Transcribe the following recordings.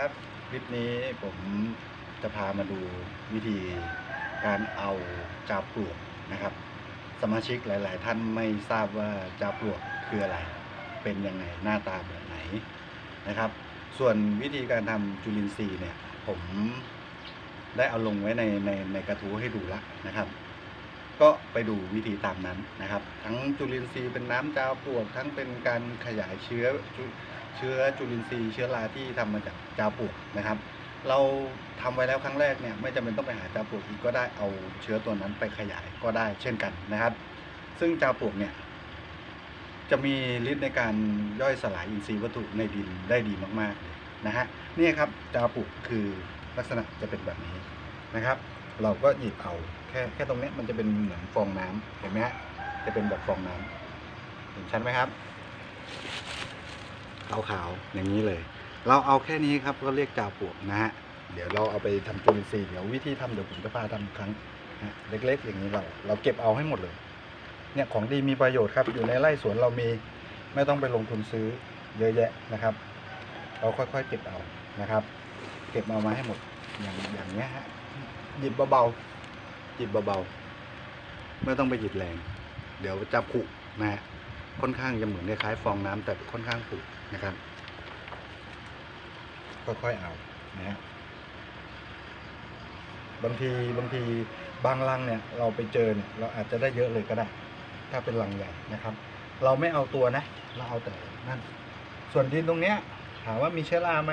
ครับคลิปนี้ผมจะพามาดูวิธีการเอาจาปลวกนะครับ สมาชิกหลาย ๆ ท่านไม่ทราบว่าจาปลวกคืออะไร เป็นยังไงหน้าตาแบบไหนนะครับ ส่วนวิธีการทำจุลินทรีย์เนี่ยผมได้เอาลงไว้ในในในกระทู้ให้ดูแล้วนะครับ ก็ไปดูวิธีตามนั้นนะครับ ทั้งจุลินทรีย์เป็นน้ำจาวปลวก ทั้งเป็นการขยายเชื้อเชื้อจุลินทรีย์เชื้อราที่ทำมาจากจาวปลวกนะครับ เราทำไว้แล้วครั้งแรกเนี่ยไม่จำเป็นต้องไปหาจาวปลวกอีกก็ได้เอาเชื้อตัวนั้นไปขยายก็ได้เช่นกันนะครับ ซึ่งจาวปลวกเนี่ยจะมีฤทธิ์ในการย่อยสลายอินทรีย์วัตถุในดินได้ดีมากๆเลยนะฮะนี่ครับจาวปลวกคือลักษณะจะเป็นแบบนี้นะครับ เราก็หยิบเอาแค่แค่ตรงนี้มันจะเป็นเหมือนฟองน้ำเห็นไหมฮะจะเป็นแบบฟองน้ำเห็นชัดไหมครับขาวๆอย่างนี้เลย เราเอาแค่นี้ครับก็เรียกจาปลวกนะฮะเดี๋ยวเราเอาไปทำจุลินทรีย์เดี๋ยววิธีทำเดี๋ยวผมจะพาทำครั้งนะเล็ก ๆ อย่างนี้เราเราเก็บเอาให้หมดเลย เนี่ยของดีมีประโยชน์ครับ อยู่ในไร่สวนเรามีไม่ต้องไปลงทุนซื้อเยอะแยะนะครับ เราค่อยๆเก็บเอานะครับ เก็บเอามาให้หมดอย่างอย่างเนี้ยฮะ หยิบเบาๆหยิบเบาๆไม่ต้องไปหยิบแรง เดี๋ยวจะผุนะฮะค่อนข้างจะเหมือนคล้ายๆฟองน้ำแต่ค่อนข้างผุนะครับ ค่อยๆเอานะฮะบางทีบางทีบางรังเนี่ย เราไปเจอเนี่ยเราอาจจะได้เยอะเลยก็ได้ ถ้าเป็นรังใหญ่นะครับ เราไม่เอาตัวนะ เราเอาแต่นั่นส่วนดินตรงเนี้ยถามว่ามีเชื้อราไหม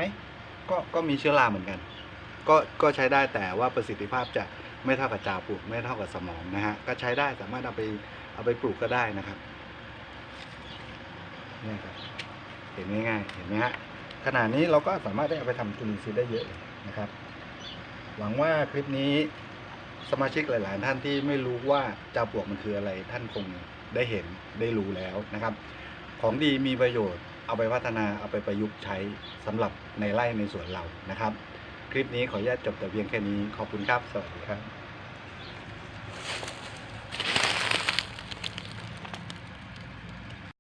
ก็ก็มีเชื้อราเหมือนกัน ก็ก็ใช้ได้แต่ว่าประสิทธิภาพจะไม่เท่ากับจาปลูกไม่เท่ากับสมองนะฮะก็ใช้ได้สามารถเอาไปเอาไปปลูกก็ได้นะครับเนี่ยครับเห็นง่ายๆเห็นไหมฮะขนาดนี้เราก็สามารถได้เอาไปทำจุลินทรีย์ได้เยอะนะครับ หวังว่าคลิปนี้สมาชิกหลาย ๆ ท่านที่ไม่รู้ว่าจาปลวกมันคืออะไร ท่านคงได้เห็นได้รู้แล้วนะครับ ของดีมีประโยชน์เอาไปพัฒนาเอาไปประยุกต์ใช้สำหรับในไร่ในสวนเรานะครับ คลิปนี้ขออนุญาตจบแต่เพียงแค่นี้ ขอบคุณครับ สวัสดีครับ